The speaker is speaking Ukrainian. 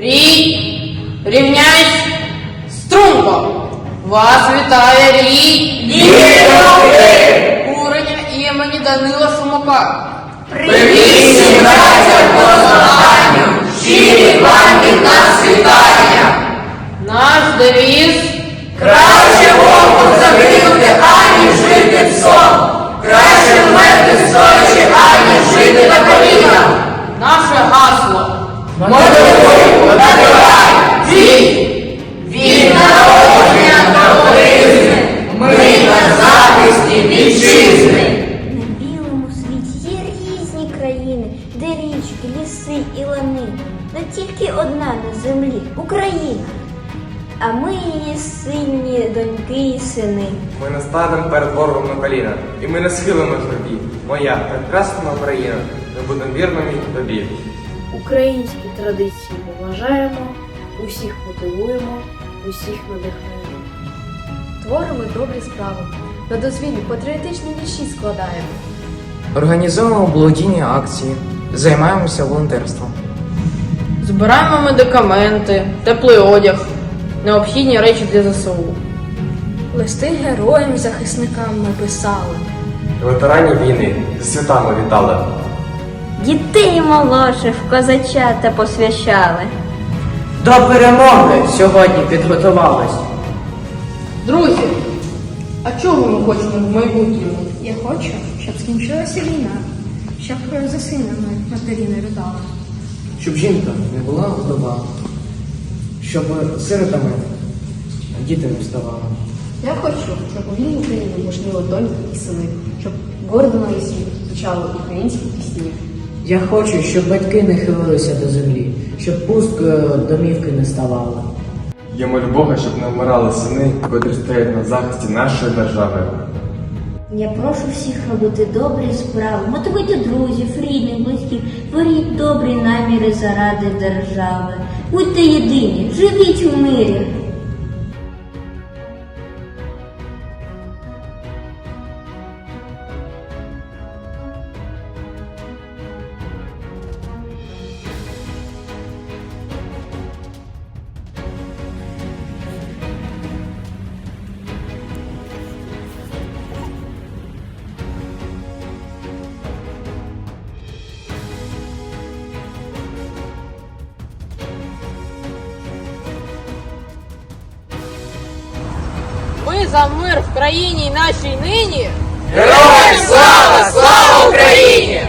Рій, рівняйсь, струнко. Вас вітає рій. Куреня імені Данила Сумака. Привіт всім братям по змаганню, щирі вам від нас вітання. Наш девіз Краще тільки одна на землі Україна. А ми її сильні доньки і сини. Ми не станемо перед ворогом на коліна, і ми не схилимо тобі. Моя прекрасна Україна, ми будемо вірними тобі. Українські традиції поважаємо, усіх мотивуємо, усіх надихаємо. Творимо добрі справи. На дозвіллі патріотичні вірші складаємо. Організуємо благодійні акції, займаємося волонтерством. Збираємо медикаменти, теплий одяг, необхідні речі для ЗСУ. Листи героям і захисникам ми писали. Ветеранів війни з святами вітали. Дітей молодших в козачата посвящали. До перемоги сьогодні підготувались. Друзі, а чого ми хочемо в майбутньому? Я хочу, щоб скінчилася війна, щоб за синами матері не ридали. Щоб жінка не була вдова, щоб сиротами діти не вставали. Я хочу, щоб у вільній Україні можливо доньки і сини, щоб гордо на світ звучали українські пісні. Я хочу, щоб батьки не хилилися до землі, щоб пусткою домівки не ставали. Я молю Бога, щоб не вмирали сини, котрі стоять на захисті нашої держави. Я прошу всіх робити добрі справи, мотивуйте друзів, рідних, близьких, творіть добрі наміри заради держави. Будьте єдині, живіть у мирі. за мир в країні нашій нині. Героям слава! Слава Україні!